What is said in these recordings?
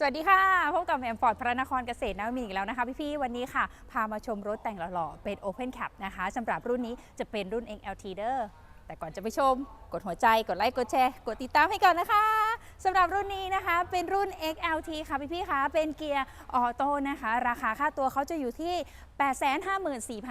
สวัสดีค่ะ พบกับแอมฟอร์ดพระนครเกษตรนวมินอีกแล้วนะคะพี่ๆวันนี้ค่ะ พามาชมรถแต่งหล่อๆ เป็น Open Cap นะคะสำหรับรุ่นนี้จะเป็นรุ่น XLT เดอร์แต่ก่อนจะไปชม กดหัวใจ กดไลค์ กดแชร์ กดติดตามให้ก่อนนะคะ สำหรับรุ่นนี้นะคะเป็นรุ่น XLT ค่ะพี่ๆคะเป็นเกียร์ออโต้นะคะ ราคาค่าตัวเขาจะอยู่ที่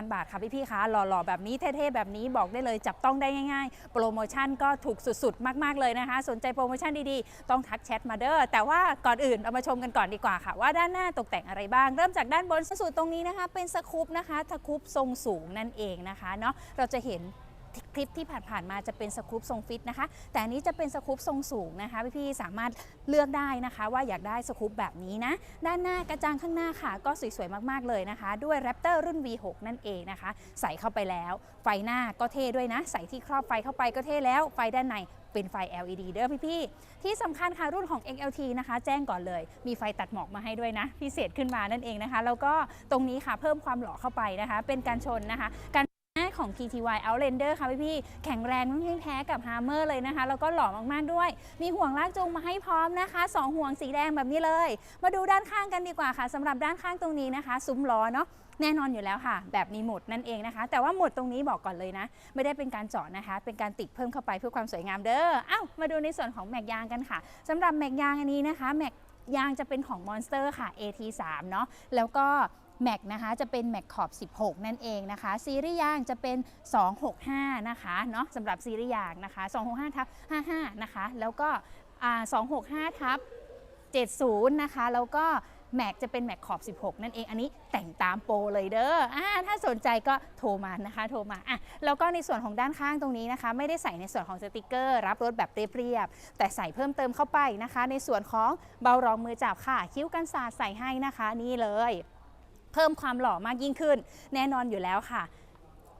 854,000 บาทค่ะพี่ๆคะหล่อๆ แบบนี้เท่ๆ แบบนี้บอกได้เลยจับต้องได้ง่ายๆ โปรโมชั่นก็ถูกสุดๆ มากๆเลยนะคะ สนใจโปรโมชั่นดีๆ ต้องทักแชทมาเด้อแต่ว่าก่อนอื่นเอามาชมกันก่อนดีกว่าค่ะ ว่าด้านหน้าตกแต่งอะไรบ้าง เริ่มจากด้านบนสุดตรงนี้นะคะ เป็นสคูปนะคะสคูปทรงสูงนั่นเองนะคะเนาะเราจะเห็น คลิปที่ผ่านๆมาจะเป็นสกู๊ปทรงฟิตนะคะ แต่อันนี้จะเป็นสกู๊ปทรงสูงนะคะพี่ๆสามารถเลือกได้นะคะ ว่าอยากได้สกู๊ปแบบนี้นะ ด้านหน้ากระจังข้างหน้าค่ะ ก็สวยๆมากๆเลยนะคะ ด้วย Raptor รุ่น V6 นั่นเองนะคะ ใส่เข้าไปแล้ว ไฟหน้าก็เท่ด้วยนะ ใส่ที่ครอบไฟเข้าไปก็เท่แล้ว ไฟด้านในเป็นไฟ LED เด้อพี่ๆ ที่สำคัญค่ะรุ่นของ XLT นะคะ แจ้งก่อนเลย มีไฟตัดหมอกมาให้ด้วยนะ พิเศษขึ้นมานั่นเองนะคะ แล้วก็ตรงนี้ค่ะเพิ่มความหล่อเข้าไปนะคะ เป็นการชนนะคะการหน้า ของ TTY Outlander ค่ะพี่พี่ๆแข็งแรงไม่แพ้กับ Hammer เลยนะคะ แล้วก็หล่อมากๆด้วย มีห่วงลากจูงมาให้พร้อมนะคะ 2 ห่วงสีแดงแบบนี้เลย มาดูด้านข้างกันดีกว่าค่ะสำหรับด้านข้างตรงนี้นะคะ ซุ้มล้อเนาะแน่นอนอยู่แล้วค่ะ แบบมีหมุดนั่นเองนะคะ แต่ว่าหมุดตรงนี้บอกก่อนเลยนะ ไม่ได้เป็นการเจาะนะคะ เป็นการติดเพิ่มเข้าไปเพื่อความสวยงามเด้ออ้าวมาดูในส่วนของแม็กยางกันค่ะสำหรับแม็กยางอันนี้นะคะแม็กยางจะเป็นของ Monster ค่ะ AT3 เนาะแล้วก็ แม็กนะคะจะเป็นแม็กขอบ 16 นั่นเองนะคะ ซีรีส์ยางจะเป็น 265 นะคะเนาะสำหรับซีรีส์ยางนะคะ 265ทับ55 นะคะ แล้วก็อ่า265ทับ70 นะคะ แล้วก็แม็กจะเป็นแม็กขอบ 16 นั่นเอง อันนี้แต่งตามโปรเลยเด้ออถ้าสนใจก็โทรมานะคะ โทรมาอะแล้วก็ในส่วนของด้านข้างตรงนี้นะคะ ไม่ได้ใส่ในส่วนของสติกเกอร์ รับรถแบบเรียบๆ แต่ใส่เพิ่มเติมเข้าไปนะคะ ในส่วนของเบารองมือจับค่ะ คิ้วกันสาดใส่ให้นะคะ นี่เลย เพิ่มความหล่อมากยิ่งขึ้น แน่นอนอยู่แล้วค่ะ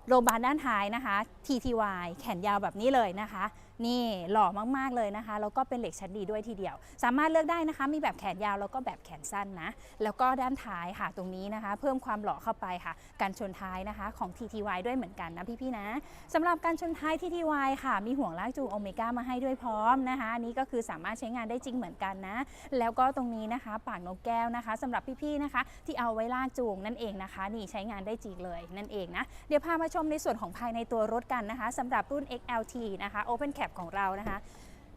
โรงพยาบาลด้านท้ายนะคะ TTY แขนยาวแบบนี้เลยนะคะ นี่หล่อมากๆเลยนะคะ แล้วก็เป็นเหล็กชั้นดีด้วยทีเดียว สามารถเลือกได้นะคะ มีแบบแขนยาวแล้วก็แบบแขนสั้นนะ แล้วก็ด้านท้ายค่ะตรงนี้นะคะ เพิ่มความหล่อเข้าไปค่ะ การชนท้ายนะคะของ TTY ด้วยเหมือนกันนะพี่ๆนะสำหรับการชนท้าย TTY ค่ะ มีห่วงลากจูงโอเมก้ามาให้ด้วยพร้อมนะคะอันนี้ก็คือสามารถใช้งานได้จริงเหมือนกันนะ แล้วก็ตรงนี้นะคะ ปากนกแก้วนะคะสำหรับพี่ๆนะคะ ที่เอาไว้ลากจูงนั่นเองนะคะ นี่ใช้งานได้จริงเลยนั่นเองนะเดี๋ยวพามาชชมในส่วนของภายในตัวรถกันนะคะสำหรับรุ่น XLT นะคะ Open Cap ของเรานะคะ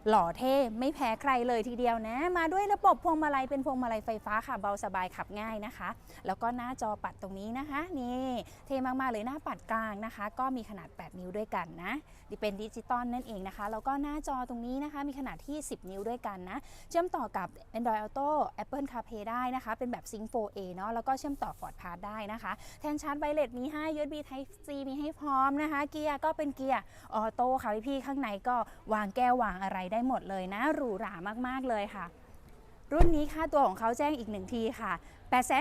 หล่อเท่ไม่แพ้ใครเลยทีเดียวนะ มาด้วยระบบพวงมาลัยเป็นพวงมาลัยไฟฟ้าค่ะเบาสบายขับง่ายนะคะ แล้วก็หน้าจอปัดตรงนี้นะคะ นี่เท่มากๆเลยหน้าปัดกลางนะคะ ก็มีขนาด 8 นิ้วด้วยกันนะเป็นดิจิตอลนั่นเองนะคะแล้วก็หน้าจอตรงนี้นะคะ มีขนาดที่ 10 นิ้วด้วยกันนะ เชื่อมต่อกับ Android Auto Apple CarPlay ได้นะคะ เป็นแบบ Sync 4A เนาะแล้วก็เชื่อมต่อ Ford Pass ได้นะคะ แทนชาร์จไวเลสมีให้ USB Type C มีให้พร้อมนะคะ เกียร์ก็เป็นเกียร์ออโต้ค่ะพี่ๆข้างในก็วางแก้ววางอะไรได้หมดเลยนะ หรูหรามากๆเลยค่ะ รุ่นนี้ค่าตัวของเขาแจ้งอีกหนึ่งทีค่ะ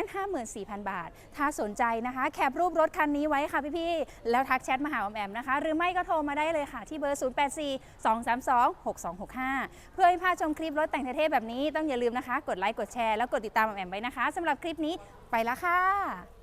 854,000 บาท ถ้าสนใจนะคะ แคปรูปรถคันนี้ไว้ค่ะพี่ๆ แล้วทักแชทมาหาอมแอมนะคะ หรือไม่ก็โทรมาได้เลยค่ะ ที่เบอร์ 0842326265 เพื่อให้พาชมคลิปรถแต่งเท่ๆแบบนี้ต้องอย่าลืมนะคะ กดไลค์กดแชร์แล้วกดติดตามอมแอมไว้นะคะสำหรับคลิปนี้ไปล้วค่ะ